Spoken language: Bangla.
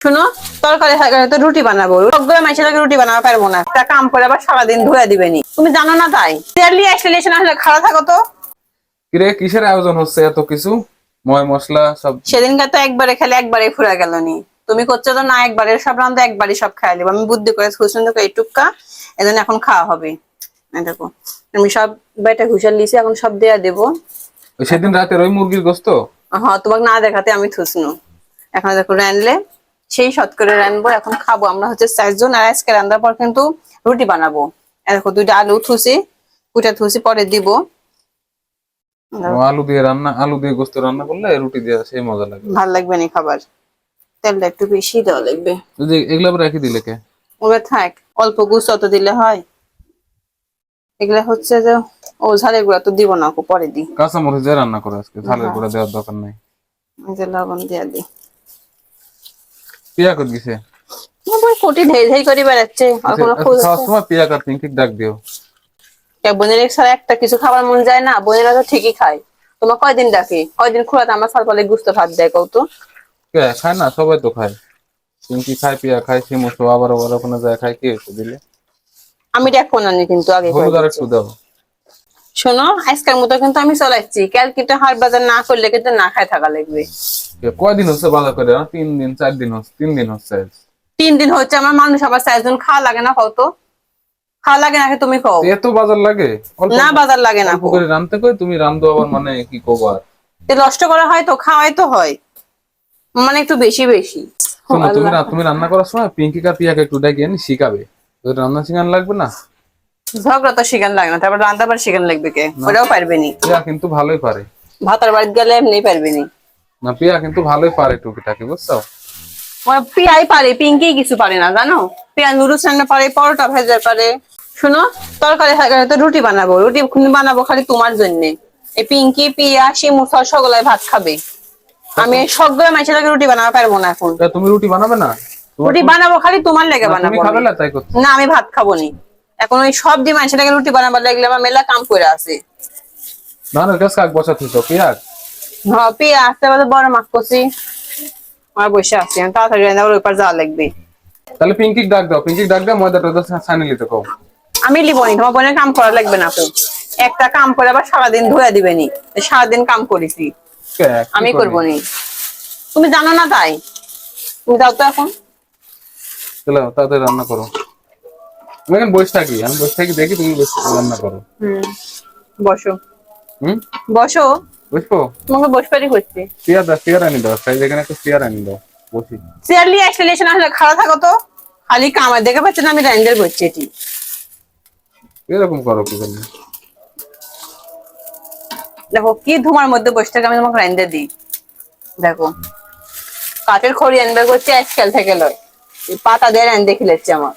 শুনো তরকারি হয়ে তো রুটি বানাবো। সবগুলো মাইসে লাগে রুটি বানাবো পারব না। একটা কাম করে আবার সারাদিন ধুয়ে দিবেনি তুমি জানো না তাই? তেলি এক্সটেলেশন আসলে খাড়া থাকো তো। কিরে কিসের আয়োজন হচ্ছে এত কিছু? ময় মশলা সব সেদিনকে তো একবারে খেলে একবারে ফুরা গেল নি। তুমি করছ তো না একবারে সব রান্না একবারই সব খাই দেবো। আমি বুদ্ধি করে খুশন দেখো এই টুককা এজন্য এখন খাওয়া হবে। দেখো আমি সব বেটা ঘুষার লিছি এখন সব দেয়া দেবো। সেদিন রাতের ওই মুরগির গোস্ত? হ্যাঁ তোমাকে না দেখাতে আমি থুসনু। এখন দেখো রানলে সেই শত করে রানবো এখন খাব। আমরা হচ্ছে চারজন আর আজকে রান্নার পর কিন্তু রুটি বানাবো। দেখো দুইটা আলু থুসি কুটা থুসি পরে দিব। আলু দিয়ে রান্না আলু দিয়ে গোস্ত রান্না করলে রুটি দিয়ে সেই মজা লাগে ভালো লাগবে না খাবার। তেলটা একটু বেশি দেওয়া লাগবে। যদি এগুলো রেখে দিলে কে? ওগুলো থাক অল্প গুছ অত দিলে হয়। এগুলা হচ্ছে যে ও ঝালের এগুলো তো দিব না পরে দিই। কাঁচা মরিচ রান্না করে আজকে ঝালের গুঁড়া দেওয়ার দরকার নাই। লবণ দিয়ে দিই। পিয়া দিছে। আবার কোটি করে বেড়াচ্ছে আর কোনো খোঁজ খাওয়ার সময় পিয়া কার পিঙ্কি ডাক দিও। এক বোনের ছাড়া একটা কিছু খাবার মন যায় না বোনেরা তো ঠিকই খায়। তোমার কয়দিন ডাকে? কয়দিন খোলাতে আমার গুস্ত ভাত দেয় কৌ তো। কে খায় না? সবাই তো খায়। পিঙ্কি খায় পিয়া খায় সে মতো আবার আবার ওখানে যায় খায় কি হয়েছে দিলে? আমি না কিন্তু আগে হলুদ আর একটু দাও। শোনো আজকের মতো কিন্তু আমি চলাচ্ছি ক্যালকিটা হাট বাজার না করলে কিন্তু না খায় থাকা লাগবে। কয়দিন হচ্ছে বাজার করে? তিন দিন চার দিন হচ্ছে তিন দিন হচ্ছে তিন দিন হচ্ছে আমার মানুষ আবার চারজন খাওয়া লাগে না কত খাওয়া লাগে নাকি তুমি খাও। এত বাজার লাগে? না বাজার লাগে না। করে রানতে কই? তুমি রান্ধো আবার মানে কি তো নষ্ট করা হয় তো খাওয়াই তো হয়। মানে একটু বেশি বেশি। তুমি তুমি রান্না করার সময় পিঙ্কি কার পিয়াকে একটু ডেকে এনে শিখাবে। তোর রান্না শিখান লাগবে না? ঝগড়া তো শিখান লাগে না তারপর রান্না বার শিখান লাগবে কে? ওটাও পারবে নি। কিন্তু ভালোই পারে। ভাতার বাড়িতে গেলে এমনি পারবে নি। না পিয়া কিন্তু ভালোই পারে টুকিটাকি বুঝছ? পিয়াই পারে পিঙ্কি কিছু পারে না জানো? পিয়া নুডলস রান্না পারে পরোটা ভেজা পারে। শুনো তরকারি গেলে তো রুটি বানাবো রুটি বানাবো খালি তোমার জন্য। এই পিঙ্কি পিয়া শিমু সব সকলে ভাত খাবে। আমি সবগুলো লাগে রুটি বানাবো পারব না এখন। তা তুমি রুটি বানাবে না? রুটি বানাবো খালি তোমার লেগে বানাবো না না আমি ভাত খাব নি। এখন ওই সব দিয়ে লাগে রুটি বানাবার লাগলে আমার মেলা কাম করে আছে। ধানের গাছ কাক বসা থুইছো পিয়াক? হ্যাঁ আসতে পারে বড় মাছ করছি। আমার বসে আছি আমি তাড়াতাড়ি রান্না করে যাওয়া লাগবে। তাহলে পিঙ্কি ডাক দাও পিঙ্কি ডাক দাও ময়দা টয়দা ছানি নিতে কও। আমি লিবনি তোমার বোনের কাম করা লাগবে না আপু একটা কাম করে আবার সারাদিন ধুয়ে দিবেনি সারাদিন কাম করেছি। আমি করবি? নি। তুমি জানো না তাই? তুমি যাও তো এখন। চলো তাড়াতাড়ি রান্না করো। আমি এখন বসে থাকি আমি বসে থাকি দেখি তুমি বসে রান্না করো। হুম বসো। হুম? বসো। বুঝব? তোমাকে বসবারই করছি। চেয়ার দাও চেয়ার আনি দাও সাইজ এখানে একটা চেয়ার আনি দাও বসি। এক্সপ্লেনেশন আসলে থাকো তো। খালি কামার দেখে পাচ্ছেন আমি র্যান্ডেল করছি এটি। এরকম করো কি জন্য দেখো কি ধোমার মধ্যে বসে থাকে আমি তোমাকে র্যান্ডে দিই। দেখো কাঠের খড়ি আনবে করছি আজকাল থেকে লয়। পাতা দিয়ে র্যান্ডে খেলেছে আমার।